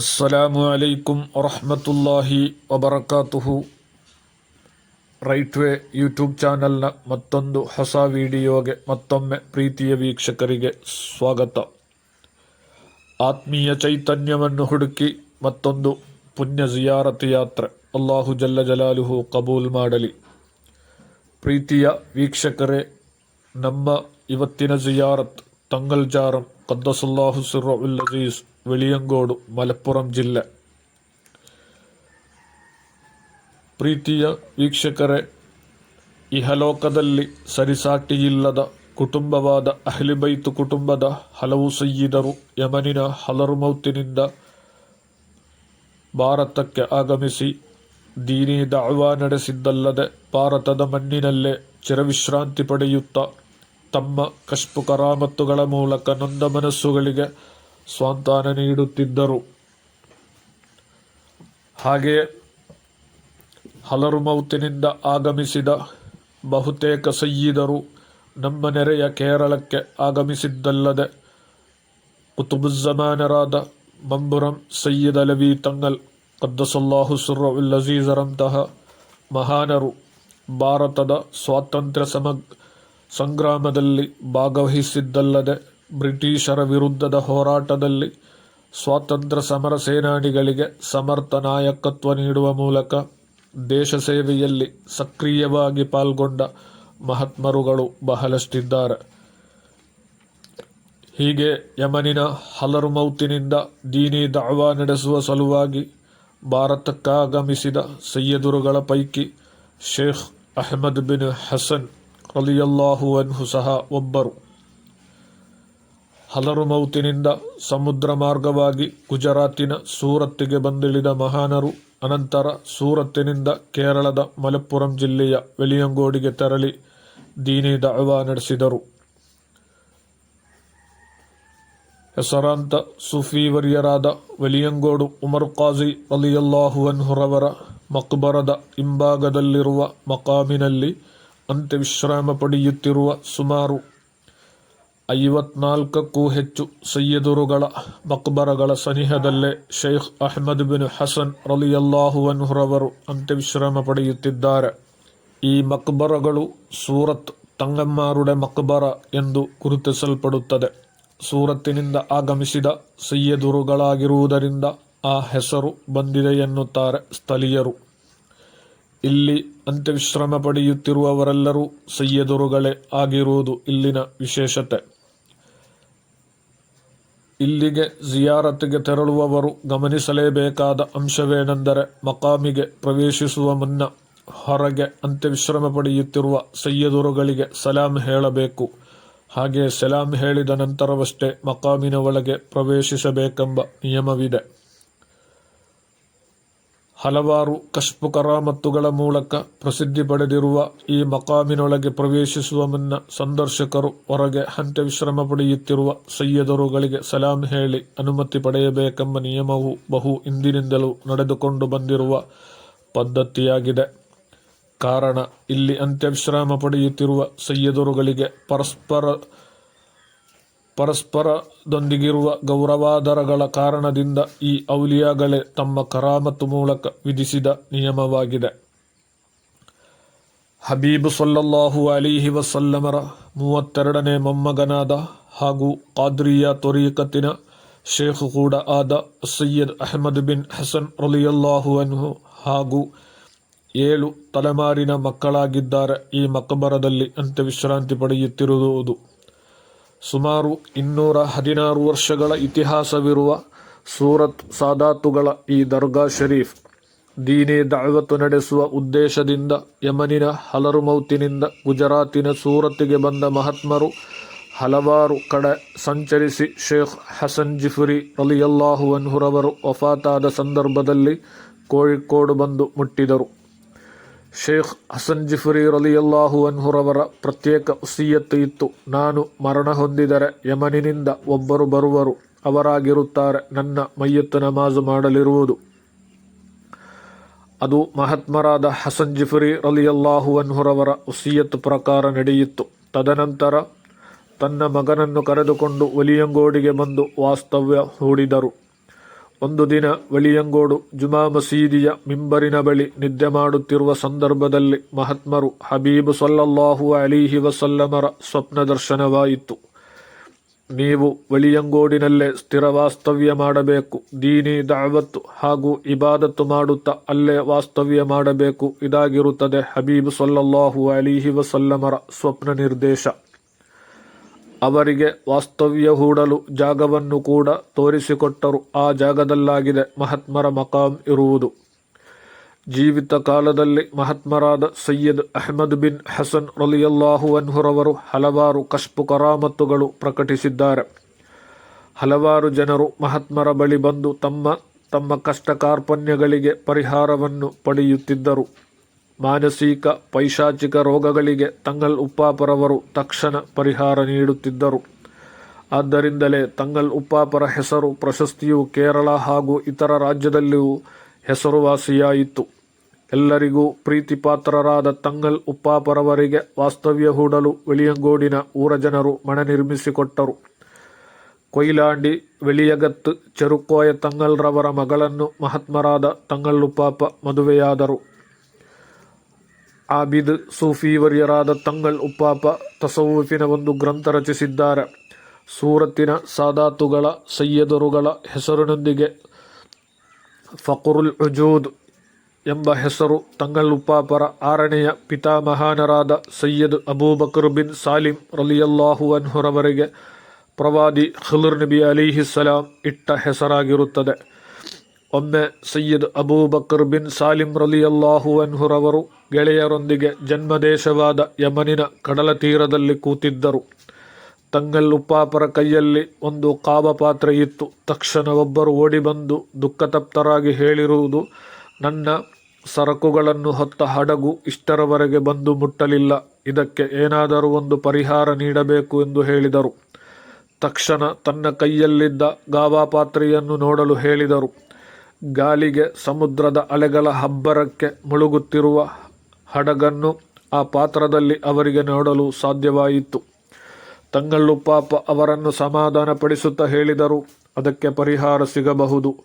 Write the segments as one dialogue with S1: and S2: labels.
S1: ಅಲೈಕುಂ ವರಹಮತುಲ್ಲಾಹಿ ವಬರಕಾತುಹು right way YouTube ಚಾನಲ್ನ ಮತ್ತೊಂದು ಹೊಸ ವಿಡಿಯೋಗೆ ಮತ್ತೊಮ್ಮೆ ಪ್ರೀತಿಯ ವೀಕ್ಷಕರಿಗೆ ಸ್ವಾಗತ. ಆತ್ಮೀಯ ಚೈತನ್ಯವನ್ನು ಹುಡುಕಿ ಮತ್ತೊಂದು ಪುಣ್ಯ ಜಿಯಾರತ್ ಯಾತ್ರೆ ಅಲ್ಲಾಹು ಜಲ್ಲ ಜಲಾಲುಹು ಕಬೂಲ್ ಮಾಡಲಿ. ಪ್ರೀತಿಯ ವೀಕ್ಷಕರೇ, ನಮ್ಮ ಇವತ್ತಿನ ಜಿಯಾರತ್, ತಂಗಲ್ ಜಾರಂ ಕದ್ದಸುಲ್ಲಾಹು ಸಿರ್ರುಲ್ ಅಜೀಸ್ വെളിയങ്കോട് മലപ്പുറം ജില്ല ಪ್ರೀತಿಯ ವೀಕ್ಷಕರೇ ಇಹಲೋಕದಲ್ಲಿ ಸರಿಸಾಟಿಯಿಲ್ಲದ ಕುಟುಂಬವಾದ ಅಹ್ಲಿಬೈತು ಕುಟುಂಬದ ಹಲವು ಸಯ್ಯಿದರು ಯಮನಿನ ಹಲರುಮೌತಿನಿಂದ ಭಾರತಕ್ಕೆ ಆಗಮಿಸಿ ದೀನಿ ದಾವಾ ನಡೆಸಿದ್ದಲ್ಲದೆ ಭಾರತದ ಮಣ್ಣಿನಲ್ಲೇ ಚಿರವಿಶ್ರಾಂತಿ ಪಡೆಯುತ್ತಾ ತಮ್ಮ ಕಶ್ಪು ಕರಾಮತ್ತುಗಳ ಮೂಲಕ ನೊಂದ ಮನಸ್ಸುಗಳಿಗೆ ಸ್ವಾಂತಾನ ನೀಡುತ್ತಿದ್ದರು. ಹಾಗೆಯೇ ಹಲರು ಮೌತಿನಿಂದ ಆಗಮಿಸಿದ ಬಹುತೇಕ ಸಯ್ಯಿದರು ನಮ್ಮ ನೆರೆಯ ಕೇರಳಕ್ಕೆ ಆಗಮಿಸಿದ್ದಲ್ಲದೆ ಕುತುಬುಜ್ಜಮಾನರಾದ ಮಂಬುರಂ ಸಯ್ಯದ್ ಅಲವಿ ತಂಗಲ್ ಕದ್ದಸಲ್ಲಾಹು ಉಲ್ ಅಜೀಜರಂತಹ ಮಹಾನರು ಭಾರತದ ಸ್ವಾತಂತ್ರ್ಯ ಸಮ ಸಂಗ್ರಾಮದಲ್ಲಿ ಭಾಗವಹಿಸಿದ್ದಲ್ಲದೆ ಬ್ರಿಟಿಷರ ವಿರುದ್ಧದ ಹೋರಾಟದಲ್ಲಿ ಸ್ವಾತಂತ್ರ್ಯ ಸಮರ ಸೇನಾನಿಗಳಿಗೆ ಸಮರ್ಥ ನಾಯಕತ್ವ ನೀಡುವ ಮೂಲಕ ದೇಶ ಸೇವೆಯಲ್ಲಿ ಸಕ್ರಿಯವಾಗಿ ಪಾಲ್ಗೊಂಡ ಮಹಾತ್ಮರುಗಳು ಬಹಳಷ್ಟಿದ್ದಾರೆ. ಹೀಗೆ ಯಮನಿನ ಹಲರು ಮೌತಿನಿಂದ ದೀನಿ ದಾವಾ ನಡೆಸುವ ಸಲುವಾಗಿ ಭಾರತಕ್ಕಾಗಮಿಸಿದ ಸಯ್ಯದುರುಗಳ ಪೈಕಿ ಶೇಖ್ ಅಹಮದ್ ಬಿನ್ ಹಸನ್ ಅಲಿಯಲ್ಲಾಹು ಅನ್ಹು ಸಹ ಒಬ್ಬರು. ಹಲರು ಮೌತಿನಿಂದ ಸಮುದ್ರ ಮಾರ್ಗವಾಗಿ ಗುಜರಾತಿನ ಸೂರತ್ತಿಗೆ ಬಂದಿಳಿದ ಮಹಾನರು, ಅನಂತರ ಸೂರತ್ತಿನಿಂದ ಕೇರಳದ ಮಲಪ್ಪುರಂ ಜಿಲ್ಲೆಯ ವೆಲಿಯಂಗೋಡಿಗೆ ತೆರಳಿ ದೀನಿ ದಾವಾ ನಡೆಸಿದರು. ಹೆಸರಾಂತ ಸುಫೀವರ್ಯರಾದ ವೆಲಿಯಂಗೋಡು ಉಮರ್ ಖಾಜಿ ಅಲಿಯಲ್ಲಾಹುವನ್ಹುರವರ ಮಕ್ಬರದ ಹಿಂಭಾಗದಲ್ಲಿರುವ ಮಕಾಮಿನಲ್ಲಿ ಅಂತ್ಯವಿಶ್ರಾಮ ಪಡೆಯುತ್ತಿರುವ ಸುಮಾರು ಐವತ್ನಾಲ್ಕಕ್ಕೂ ಹೆಚ್ಚು ಸೈಯದುರುಗಳ ಮಕ್ಬರಗಳ ಸನಿಹದಲ್ಲೇ ಶೇಖ್ ಅಹ್ಮದ್ ಬಿನ್ ಹಸನ್ ರಲಿಯಲ್ಲಾಹುವನ್ಹುರವರು ಅಂತ್ಯವಿಶ್ರಾಮ ಪಡೆಯುತ್ತಿದ್ದಾರೆ. ಈ ಮಕ್ಬರಗಳು ಸೂರತ್ ತಂಗಮ್ಮಾರುಡೆ ಮಕ್ಬರ ಎಂದು ಗುರುತಿಸಲ್ಪಡುತ್ತದೆ. ಸೂರತ್ತಿನಿಂದ ಆಗಮಿಸಿದ ಸೈಯದುರುಗಳಾಗಿರುವುದರಿಂದ ಆ ಹೆಸರು ಬಂದಿದೆ ಎನ್ನುತ್ತಾರೆ ಸ್ಥಳೀಯರು. ಇಲ್ಲಿ ಅಂತ್ಯವಿಶ್ರಮ ಪಡೆಯುತ್ತಿರುವವರೆಲ್ಲರೂ ಸಯ್ಯದುರುಗಳೇ ಆಗಿರುವುದು ಇಲ್ಲಿನ ವಿಶೇಷತೆ. ಇಲ್ಲಿಗೆ ಜಿಯಾರತ್ಗೆ ತೆರಳುವವರು ಗಮನಿಸಲೇಬೇಕಾದ ಅಂಶವೇನೆಂದರೆ ಮಕಾಮಿಗೆ ಪ್ರವೇಶಿಸುವ ಮುನ್ನ ಹೊರಗೆ ಅಂತ್ಯವಿಶ್ರಮ ಪಡೆಯುತ್ತಿರುವ ಸಯ್ಯದುರುಗಳಿಗೆ ಸಲಾಂ ಹೇಳಬೇಕು. ಹಾಗೆ ಸಲಾಂ ಹೇಳಿದ ನಂತರವಷ್ಟೇ ಮಕಾಮಿನ ಒಳಗೆ ಪ್ರವೇಶಿಸಬೇಕೆಂಬ ನಿಯಮವಿದೆ. ಹಲವಾರು ಕಶ್ಪು ಕರಾಮತ್ತುಗಳ ಮೂಲಕ ಪ್ರಸಿದ್ಧಿ ಪಡೆದಿರುವ ಈ ಮಕಾಮಿನೊಳಗೆ ಪ್ರವೇಶಿಸುವ ಮುನ್ನ ಸಂದರ್ಶಕರು ಹೊರಗೆ ಅಂತ್ಯವಿಶ್ರಮ ಪಡೆಯುತ್ತಿರುವ ಸೈಯದರುಗಳಿಗೆ ಸಲಾಂ ಹೇಳಿ ಅನುಮತಿ ಪಡೆಯಬೇಕೆಂಬ ನಿಯಮವು ಬಹು ಹಿಂದಿನಿಂದಲೂ ನಡೆದುಕೊಂಡು ಬಂದಿರುವ ಪದ್ಧತಿಯಾಗಿದೆ. ಕಾರಣ, ಇಲ್ಲಿ ಅಂತ್ಯವಿಶ್ರಾಮ ಪಡೆಯುತ್ತಿರುವ ಸೈಯದರುಗಳಿಗೆ ಪರಸ್ಪರ ಪರಸ್ಪರದೊಂದಿಗಿರುವ ಗೌರವಾದರಗಳ ಕಾರಣದಿಂದ ಈ ಔಲಿಯಾಗಳೇ ತಮ್ಮ ಕರಾಮತ್ತು ಮೂಲಕ ವಿಧಿಸಿದ ನಿಯಮವಾಗಿದೆ. ಹಬೀಬ್ ಸೊಲ್ಲಲ್ಲಾಹು ಅಲಿಹಿ ವಸಲ್ಲಮರ ಮೂವತ್ತೆರಡನೇ ಮೊಮ್ಮಗನಾದ ಹಾಗೂ ಕಾದ್ರಿಯ ತೊರೀಕತ್ತಿನ ಶೇಖ್ ಕೂಡ ಆದ ಸೈಯದ್ ಅಹಮದ್ ಬಿನ್ ಹಸನ್ ರಲಿಯಲ್ಲಾಹು ಅನ್ಹು ಹಾಗೂ ಏಳು ತಲೆಮಾರಿನ ಮಕ್ಕಳಾಗಿದ್ದಾರೆ. ಈ ಮಕಬರದಲ್ಲಿ ಅಂತ್ಯವಿಶ್ರಾಂತಿ ಪಡೆಯುತ್ತಿರುವುದು. ಸುಮಾರು ಇನ್ನೂರ ಹದಿನಾರು ವರ್ಷಗಳ ಇತಿಹಾಸವಿರುವ ಸೂರತ್ ಸಾದಾತುಗಳ ಈ ದರ್ಗಾ ಶರೀಫ್, ದೀನಿ ದಾವತ್ತು ನಡೆಸುವ ಉದ್ದೇಶದಿಂದ ಯಮನಿನ ಹಲರು ಮೌತಿನಿಂದ ಗುಜರಾತಿನ ಸೂರತ್ತಿಗೆ ಬಂದ ಮಹಾತ್ಮರು ಹಲವಾರು ಕಡೆ ಸಂಚರಿಸಿ ಶೇಖ್ ಹಸನ್ ಜಿಫುರಿ ಅಲಿಯಲ್ಲಾಹು ಅನ್ಹುರವರು ವಫಾತಾದ ಸಂದರ್ಭದಲ್ಲಿ ಕೋಳಿಕೋಡು ಬಂದು ಮುಟ್ಟಿದರು. ಶೇಖ್ ಹಸನ್ ಜಿಫುರಿ ರಲಿಯಲ್ಲಾಹು ಅನ್ಹುರವರ ಪ್ರತ್ಯೇಕ ಉಸಿಯತ್ತು ಇತ್ತು. ನಾನು ಮರಣ ಹೊಂದಿದರೆ ಯಮನಿನಿಂದ ಒಬ್ಬರು ಬರುವರು. ಅವರಾಗಿರುತ್ತಾರೆ. ನನ್ನ ಮೈಯತ್ತು ನಮಾಜು ಮಾಡಲಿರುವುದು. ಅದು ಮಹಾತ್ಮರಾದ ಹಸನ್ ಜಿಫುರಿ ರಲಿಯಲ್ಲಾಹು ಅನ್ಹುರವರ ಉಸಿಯತ್ತು ಪ್ರಕಾರ ನಡೆಯಿತು ತದನಂತರ ತನ್ನ ಮಗನನ್ನು ಕರೆದುಕೊಂಡು ಒಲಿಯಂಗೋಡಿಗೆ ಬಂದು ವಾಸ್ತವ್ಯ ಹೂಡಿದರು. ಒಂದು ದಿನ ವಳಿಯಂಗೋಡು ಜುಮಾ ಮಸೀದಿಯ ಮಿಂಬರಿನ ಬಳಿ ನಿದ್ದೆ ಮಾಡುತ್ತಿರುವ ಸಂದರ್ಭದಲ್ಲಿ ಮಹಾತ್ಮರು ಹಬೀಬ್ ಸಲ್ಲಲ್ಲಾಹು ಅಲಿಹಿ ವಸಲ್ಲಮರ ಸ್ವಪ್ನ ದರ್ಶನವಾಯಿತು. ನೀವು ವಳಿಯಂಗೋಡಿನಲ್ಲೇ ಸ್ಥಿರ ವಾಸ್ತವ್ಯ ಮಾಡಬೇಕು, ದೀನಿ ದಾವತ್ತು ಹಾಗೂ ಇಬಾದತ್ತು ಮಾಡುತ್ತಾ ಅಲ್ಲೇ ವಾಸ್ತವ್ಯ ಮಾಡಬೇಕು, ಇದಾಗಿರುತ್ತದೆ ಹಬೀಬ್ ಸಲ್ಲಲ್ಲಾಹು ಅಲಿಹಿ ವಸಲ್ಲಮರ ಸ್ವಪ್ನ ನಿರ್ದೇಶ. ಅವರಿಗೆ ವಾಸ್ತವ್ಯ ಹೂಡಲು ಜಾಗವನ್ನು ಕೂಡ ತೋರಿಸಿಕೊಟ್ಟರು. ಆ ಜಾಗದಲ್ಲಾಗಿದೆ ಮಹಾತ್ಮರ ಮಕಾಂ ಇರುವುದು. ಜೀವಿತ ಕಾಲದಲ್ಲಿ ಮಹಾತ್ಮರಾದ ಸಯ್ಯದ್ ಅಹ್ಮದ್ ಬಿನ್ ಹಸನ್ ರಲಿಯಲ್ಲಾಹು ಅನ್ಹುರವರು ಹಲವಾರು ಕಶ್ಪು ಕರಾಮತ್ತುಗಳು ಪ್ರಕಟಿಸಿದ್ದಾರೆ. ಹಲವಾರು ಜನರು ಮಹಾತ್ಮರ ಬಳಿ ಬಂದು ತಮ್ಮ ತಮ್ಮ ಕಷ್ಟ ಕಾರ್ಪಣ್ಯಗಳಿಗೆ ಪರಿಹಾರವನ್ನು ಪಡೆಯುತ್ತಿದ್ದರು. ಮಾನಸಿಕ, ಪೈಶಾಚಿಕ ರೋಗಗಳಿಗೆ ತಂಗಲ್ ಉಪ್ಪಾಪರವರು ತಕ್ಷಣ ಪರಿಹಾರ ನೀಡುತ್ತಿದ್ದರು. ಆದ್ದರಿಂದಲೇ ತಂಗಲ್ ಉಪ್ಪಾಪರ ಹೆಸರು ಪ್ರಶಸ್ತಿಯು ಕೇರಳ ಹಾಗೂ ಇತರ ರಾಜ್ಯದಲ್ಲಿಯೂ ಹೆಸರುವಾಸಿಯಾಯಿತು. ಎಲ್ಲರಿಗೂ ಪ್ರೀತಿಪಾತ್ರರಾದ ತಂಗಲ್ ಉಪ್ಪಾಪರವರಿಗೆ ವಾಸ್ತವ್ಯ ಹೂಡಲು ವೆಳಿಯಂಗೋಡಿನ ಊರ ಜನರು ಮನೆ ನಿರ್ಮಿಸಿಕೊಟ್ಟರು ಕೊಯ್ಲಾಂಡಿ, ವೆಳಿಯಗತ್ತು ಚೆರುಕೋಯ ತಂಗಲ್ರವರ ಮಗಳನ್ನು ಮಹಾತ್ಮರಾದ ತಂಗಲ್ಲುಪ್ಪಾಪ ಮದುವೆಯಾದರು. ಆಬಿದ್ ಸೂಫಿವರ್ಯರಾದ ತಂಗಳ್ ಉಪ್ಪಾಪ ತಸವೂಫಿನ ಒಂದು ಗ್ರಂಥ ರಚಿಸಿದ್ದಾರೆ. ಸೂರತ್ತಿನ ಸಾದಾತುಗಳ ಸಯ್ಯದರುಗಳ ಹೆಸರಿನೊಂದಿಗೆ ಫಕುರುಲ್ ಅಜೂದ್ ಎಂಬ ಹೆಸರು ತಂಗಳ್ ಉಪ್ಪಾಪರ ಆರನೆಯ ಪಿತಾಮಹಾನರಾದ ಸಯ್ಯದ್ ಅಬೂಬಕರ್ ಬಿನ್ ಸಾಲಿಂ ರಲಿಯಲ್ಲಾಹು ಅನ್ಹುರವರಿಗೆ ಪ್ರವಾದಿ ಖುಲುರ್ ನಬಿ ಅಲಿಹಿಸ್ಸಲಾಂ ಇಟ್ಟ ಹೆಸರಾಗಿರುತ್ತದೆ. ಒಮ್ಮೆ ಸಯ್ಯದ್ ಅಬೂಬಕರ್ ಬಿನ್ ಸಾಲಿಂ ರಲಿಯಲ್ಲಾಹು ಅನ್ಹುರವರು ಗೆಳೆಯರೊಂದಿಗೆ ಜನ್ಮದೇಶವಾದ ಯಮನಿನ ಕಡಲ ತೀರದಲ್ಲಿ ಕೂತಿದ್ದರು. ತಂಗಲ್ ಉಪ್ಪಾಪರ ಕೈಯಲ್ಲಿ ಒಂದು ಕಾವ ಪಾತ್ರೆ ಇತ್ತು. ತಕ್ಷಣ ಒಬ್ಬರು ಓಡಿ ಬಂದು ದುಃಖತಪ್ತರಾಗಿ ಹೇಳಿರುವುದು, ನನ್ನ ಸರಕುಗಳನ್ನು ಹೊತ್ತ ಹಡಗು ಇಷ್ಟರವರೆಗೆ ಬಂದು ಮುಟ್ಟಲಿಲ್ಲ. ಇದಕ್ಕೆ ಏನಾದರೂ ಒಂದು ಪರಿಹಾರ ನೀಡಬೇಕು ಎಂದು ಹೇಳಿದರು. ತಕ್ಷಣ ತನ್ನ ಕೈಯಲ್ಲಿದ್ದ ಗಾವಾ ಪಾತ್ರೆಯನ್ನು ನೋಡಲು ಹೇಳಿದರು. ಗಾಲಿಗೆ ಸಮುದ್ರದ ಅಲೆಗಳ ಹಬ್ಬರಕ್ಕೆ ಮುಳುಗುತ್ತಿರುವ ಹಡಗನ್ನು ಆ ಪಾತ್ರದಲ್ಲಿ ಅವರಿಗೆ ನೋಡಲು ಸಾಧ್ಯವಾಯಿತು. ತಂಗಳ್ಳು ಪಾಪ ಅವರನ್ನು ಸಮಾಧಾನಪಡಿಸುತ್ತಾ ಹೇಳಿದರು. ಅದಕ್ಕೆ ಪರಿಹಾರ ಸಿಗಬಹುದು.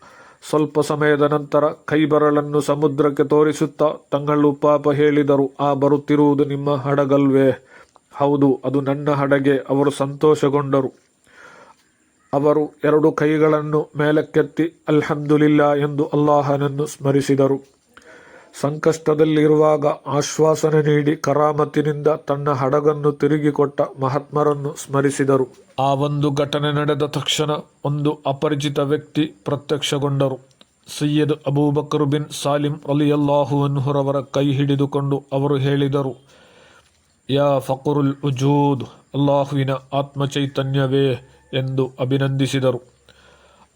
S1: ಸ್ವಲ್ಪ ಸಮಯದ ನಂತರ ಕೈಬರಳನ್ನು ಸಮುದ್ರಕ್ಕೆ ತೋರಿಸುತ್ತಾ ತಂಗಳ್ಳು ಪಾಪ ಹೇಳಿದರು, ಆ, ಬರುತ್ತಿರುವುದು ನಿಮ್ಮ ಹಡಗಲ್ವೇ? ಹೌದು, ಅದು ನನ್ನ ಹಡಗೆ. ಅವರು ಸಂತೋಷಗೊಂಡರು. ಅವರು ಎರಡು ಕೈಗಳನ್ನು ಮೇಲಕ್ಕೆತ್ತಿ ಅಲ್ಹಮ್ದುಲಿಲ್ಲಾ ಎಂದು ಅಲ್ಲಾಹನನ್ನು ಸ್ಮರಿಸಿದರು. ಸಂಕಷ್ಟದಲ್ಲಿರುವಾಗ ಆಶ್ವಾಸನೆ ನೀಡಿ ಕರಾಮತಿನಿಂದ ತನ್ನ ಹಡಗನ್ನು ತಿರುಗಿಕೊಟ್ಟ ಮಹಾತ್ಮರನ್ನು ಸ್ಮರಿಸಿದರು. ಆ ಒಂದು ಘಟನೆ ನಡೆದ ತಕ್ಷಣ ಒಂದು ಅಪರಿಚಿತ ವ್ಯಕ್ತಿ ಪ್ರತ್ಯಕ್ಷಗೊಂಡರು. ಸಯ್ಯದ್ ಅಬೂಬಕರ್ ಬಿನ್ ಸಾಲಿಂ ಅಲಿಯಲ್ಲಾಹು ಅನ್ಹುರವರ ಕೈ ಹಿಡಿದುಕೊಂಡು ಅವರು ಹೇಳಿದರು, ಯಾ ಫಕುರುಲ್ ಉಜೂದ್, ಅಲ್ಲಾಹುವಿನ ಆತ್ಮಚೈತನ್ಯವೇ ಎಂದು ಅಭಿನಂದಿಸಿದರು.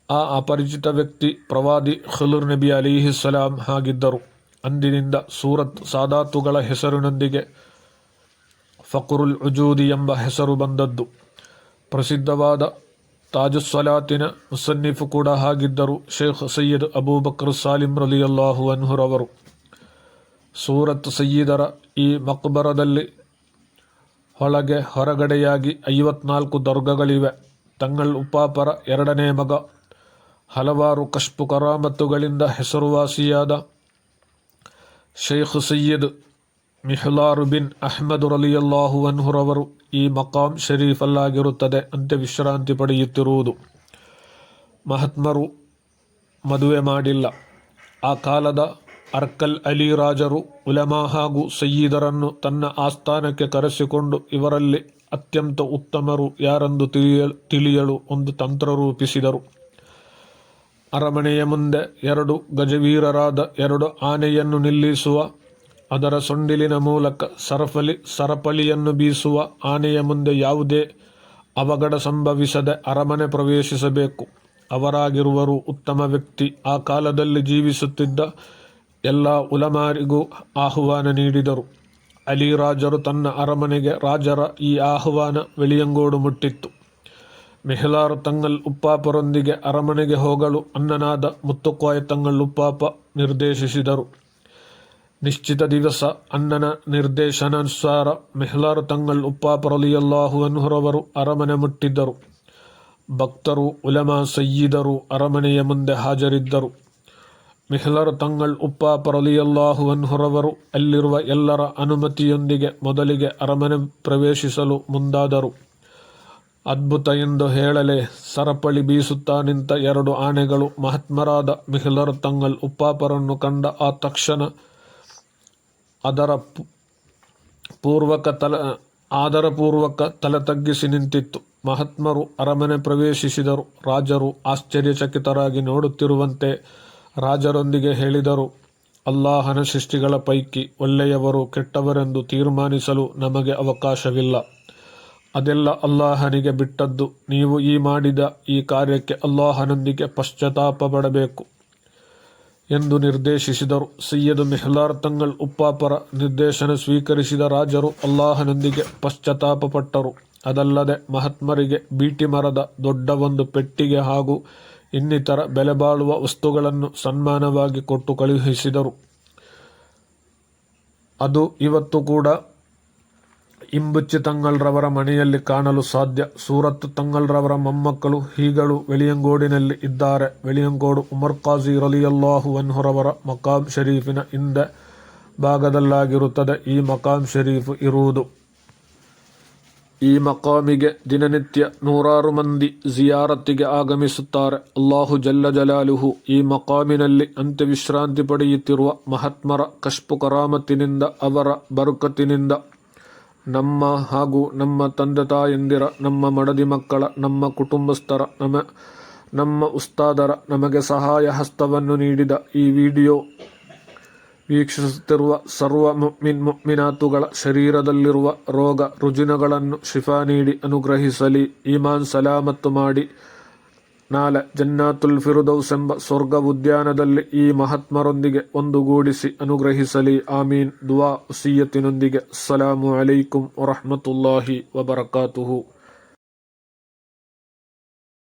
S1: ಆ ಅಪರಿಚಿತ ವ್ಯಕ್ತಿ ಪ್ರವಾದಿ ಖಲುರ್ ನಬಿ ಅಲಿಹಿಸ್ಸಲಾಂ ಆಗಿದ್ದರು ಅಂದಿನಿಂದ ಸೂರತ್ ಸಾದಾತುಗಳ ಹೆಸರಿನೊಂದಿಗೆ ಫಕರುಲ್ ಉಜೂದಿ ಎಂಬ ಹೆಸರು ಬಂದದ್ದು. ಪ್ರಸಿದ್ಧವಾದ ತಾಜುಸ್ಸಲಾತಿನ ಮುಸನ್ನಿಫು ಕೂಡ ಆಗಿದ್ದರು ಶೇಖ್ ಸಯ್ಯದ್ ಅಬೂಬಕರ್ ಸಾಲಿಂ ರಲಿಯಲ್ಲಾಹು ಅನ್ಹುರವರು. ಸೂರತ್ ಸಯ್ಯಿದರ ಈ ಮಕ್ಬರದಲ್ಲಿ ಒಳಗೆ ಹೊರಗಡೆಯಾಗಿ ಐವತ್ನಾಲ್ಕು ದರ್ಗಗಳಿವೆ. ತಂಗಳ್ ಉಪಾಪರ ಎರಡನೇ ಮಗ. ಹಲವಾರು ಕಶ್ಪು ಕರಾಮತ್ತುಗಳಿಂದ ಹೆಸರುವಾಸಿಯಾದ ಶೇಖ್ ಸಯ್ಯದ್ ಮಿಹ್ಲಾರು ಬಿನ್ ಅಹ್ಮದ್ ರಲಿಯಲ್ಲಾಹು ಅನ್ಹುರವರು ಈ ಮಕಾಂ ಶರೀಫಲ್ಲಾಗಿರುತ್ತದೆ ಅಂತ್ಯ ವಿಶ್ರಾಂತಿ ಪಡೆಯುತ್ತಿರುವುದು. ಮಹಾತ್ಮರು ಮದುವೆ ಮಾಡಿಲ್ಲ. ಆ ಕಾಲದ ಅರ್ಕಲ್ ಅಲಿ ರಾಜರು ಉಲಮಾ ಹಾಗೂ ಸಯ್ಯೀದರನ್ನು ತನ್ನ ಆಸ್ಥಾನಕ್ಕೆ ಕರೆಸಿಕೊಂಡು ಇವರಲ್ಲಿ ಅತ್ಯಂತ ಉತ್ತಮರು ಯಾರೆಂದು ತಿಳಿಯಲು ತಿಳಿಯಲು ಒಂದು ತಂತ್ರ ರೂಪಿಸಿದರು. ಅರಮನೆಯ ಮುಂದೆ ಎರಡು ಗಜವೀರರಾದ ಎರಡು ಆನೆಯನ್ನು ನಿಲ್ಲಿಸುವ, ಅದರ ಸೊಂಡಿಲಿನ ಮೂಲಕ ಸರಫಲಿ, ಸರಪಳಿಯನ್ನು ಬೀಸುವ ಆನೆಯ ಮುಂದೆ ಯಾವುದೇ ಅವಘಡ ಸಂಭವಿಸದೆ ಅರಮನೆ ಪ್ರವೇಶಿಸಬೇಕು. ಅವರಾಗಿರುವರು ಉತ್ತಮ ವ್ಯಕ್ತಿ. ಆ ಕಾಲದಲ್ಲಿ ಜೀವಿಸುತ್ತಿದ್ದ ಎಲ್ಲ ಉಲಮಾರಿಗೂ ಆಹ್ವಾನ ನೀಡಿದರು. ಅಲಿ ರಾಜರು ತನ್ನ ಅರಮನೆಗೆ ರಾಜರ ಈ ಆಹ್ವಾನ ವೆಳಿಯಂಗೋಡು ಮುಟ್ಟಿತ್ತು. ಮೆಹಲಾರು ತಂಗಲ್ ಉಪ್ಪಾಪರೊಂದಿಗೆ ಅರಮನೆಗೆ ಹೋಗಲು ಅನ್ನನಾದ ಮುತ್ತುಕ್ವಾಯ ತಂಗಲ್ ಉಪ್ಪಾಪ ನಿರ್ದೇಶಿಸಿದರು. ನಿಶ್ಚಿತ ದಿವಸ ಅನ್ನನ ನಿರ್ದೇಶನಾನುಸಾರ ಮೆಹ್ಲಾರು ತಂಗಲ್ ಉಪ್ಪಾಪರಲಿಯಲ್ಲಾಹು ಅನ್ಹುರವರು ಅರಮನೆ ಮುಟ್ಟಿದ್ದರು. ಭಕ್ತರು, ಉಲಮಾ ಸಯ್ಯಿದರು ಅರಮನೆಯ ಮುಂದೆ ಹಾಜರಿದ್ದರು. ಮಿಹ್ಲರ್ ತಂಗಳ್ ಉಪ್ಪ ಪರಲಿಯಲ್ಲಾಹುವನ್ ಅನ್ಹುರವರು ಅಲ್ಲಿರುವ ಎಲ್ಲರ ಅನುಮತಿಯೊಂದಿಗೆ ಮೊದಲಿಗೆ ಅರಮನೆ ಪ್ರವೇಶಿಸಲು ಮುಂದಾದರು. ಅದ್ಭುತ ಎಂದು ಹೇಳಲೆ ಸರಪಳಿ ಬೀಸುತ್ತಾ ನಿಂತ ಎರಡು ಆನೆಗಳು ಮಹಾತ್ಮರಾದ ಮಿಹ್ಲರ್ ತಂಗಲ್ ಉಪ್ಪಾಪರನ್ನು ಕಂಡ ಆ ತಕ್ಷಣ ಅದರ ಪೂರ್ವಕ ತಲ, ಆದರಪೂರ್ವಕ ತಲೆ ತಗ್ಗಿಸಿ ನಿಂತಿತ್ತು. ಮಹಾತ್ಮರು ಅರಮನೆ ಪ್ರವೇಶಿಸಿದರು. ರಾಜರು ಆಶ್ಚರ್ಯಚಕಿತರಾಗಿ ನೋಡುತ್ತಿರುವಂತೆ ರಾಜರೊಂದಿಗೆ ಹೇಳಿದರು, ಅಲ್ಲಾಹನ ಸೃಷ್ಟಿಗಳ ಪೈಕಿ ಒಳ್ಳೆಯವರು ಕೆಟ್ಟವರೆಂದು ತೀರ್ಮಾನಿಸಲು ನಮಗೆ ಅವಕಾಶವಿಲ್ಲ. ಅದೆಲ್ಲ ಅಲ್ಲಾಹನಿಗೆ ಬಿಟ್ಟದ್ದು. ನೀವು ಈ ಮಾಡಿದ ಈ ಕಾರ್ಯಕ್ಕೆ ಅಲ್ಲಾಹನೊಂದಿಗೆ ಪಶ್ಚಾತ್ತಾಪ ಪಡಬೇಕು ಎಂದು ನಿರ್ದೇಶಿಸಿದರು. ಸೈಯದ್ ಮೆಹ್ಲಾರ್ ತಂಗಳ್ ಉಪ್ಪಾಪರ ನಿರ್ದೇಶನ ಸ್ವೀಕರಿಸಿದ ರಾಜರು ಅಲ್ಲಾಹನೊಂದಿಗೆ ಪಶ್ಚಾತ್ತಾಪ ಪಟ್ಟರು ಅದಲ್ಲದೆ ಮಹಾತ್ಮರಿಗೆ ಬೀಟಿ ಮರದ ದೊಡ್ಡ ಒಂದು ಪೆಟ್ಟಿಗೆ ಹಾಗೂ ಇನ್ನಿತರ ಬೆಲೆಬಾಳುವ ವಸ್ತುಗಳನ್ನು ಸನ್ಮಾನವಾಗಿ ಕೊಟ್ಟು ಕಳುಹಿಸಿದರು. ಅದು ಇವತ್ತು ಕೂಡ ಇಂಬುಚ್ಚಿ ತಂಗಲ್ರವರ ಮನೆಯಲ್ಲಿ ಕಾಣಲು ಸಾಧ್ಯ. ಸೂರತ್ ತಂಗಲ್ರವರ ಮೊಮ್ಮಕ್ಕಳು, ಹೀಗಳು ವೆಳಿಯಂಗೋಡಿನಲ್ಲಿ ಇದ್ದಾರೆ. ವೆಳಿಯಂಗೋಡು ಉಮರ್ ಖಾಜಿ ರಲಿಯಲ್ಲಾಹು ವನ್ಹುರವರ ಮಕಾಂ ಶರೀಫಿನ ಹಿಂದೆ ಭಾಗದಲ್ಲಾಗಿರುತ್ತದೆ. ಈ ಮಕಾಂ ಶರೀಫ್ ಇರುವುದು. ಈ ಮಕಾಮಿಗೆ ದಿನನಿತ್ಯ ನೂರಾರು ಮಂದಿ ಜಿಯಾರತ್ತಿಗೆ ಆಗಮಿಸುತ್ತಾರೆ. ಅಲ್ಲಾಹು ಜಲ್ಲ ಜಲಾಲುಹು ಈ ಮಕಾಮಿನಲ್ಲಿ ಅಂತ್ಯವಿಶ್ರಾಂತಿ ಪಡೆಯುತ್ತಿರುವ ಮಹಾತ್ಮರ ಕಶ್ಪು ಕರಾಮತ್ತಿನಿಂದ ಅವರ ಬರುಕತ್ತಿನಿಂದ ನಮ್ಮ ಹಾಗೂ ನಮ್ಮ ತಂದೆ ತಾಯಂದಿರ, ನಮ್ಮ ಮಡದಿ ಮಕ್ಕಳ, ನಮ್ಮ ಕುಟುಂಬಸ್ಥರ, ನಮ್ಮ ನಮ್ಮ ಉಸ್ತಾದರ ನಮಗೆ ಸಹಾಯ ಹಸ್ತವನ್ನು ನೀಡಿದ ಈ ವಿಡಿಯೋ ವೀಕ್ಷಿಸುತ್ತಿರುವ ಸರ್ವ ಮುಕ್ಮಿನ್ ಮುಕ್ಮಿನಾತುಗಳ ಶರೀರದಲ್ಲಿರುವ ರೋಗ ರುಜಿನಗಳನ್ನು ಶಿಫಾ ನೀಡಿ ಅನುಗ್ರಹಿಸಲಿ. ಈಮಾನ್ ಸಲಾಮತ್ತು ಮಾಡಿ. ನಾಳೆ ಜನ್ನಾತುಲ್ ಫಿರುದೌಸ್ ಎಂಬ ಸ್ವರ್ಗ ಉದ್ಯಾನದಲ್ಲಿ ಈ ಮಹಾತ್ಮರೊಂದಿಗೆ ಒಂದುಗೂಡಿಸಿ ಅನುಗ್ರಹಿಸಲಿ. ಆಮೀನ್. ದುವಾ ಉಸಿಯತ್ತಿನೊಂದಿಗೆ ಅಸ್ಸಲಾಮು ಅಲೈಕುಂ ವರಹಮತುಲ್ಲಾಹಿ ವಬರಕಾತುಹು.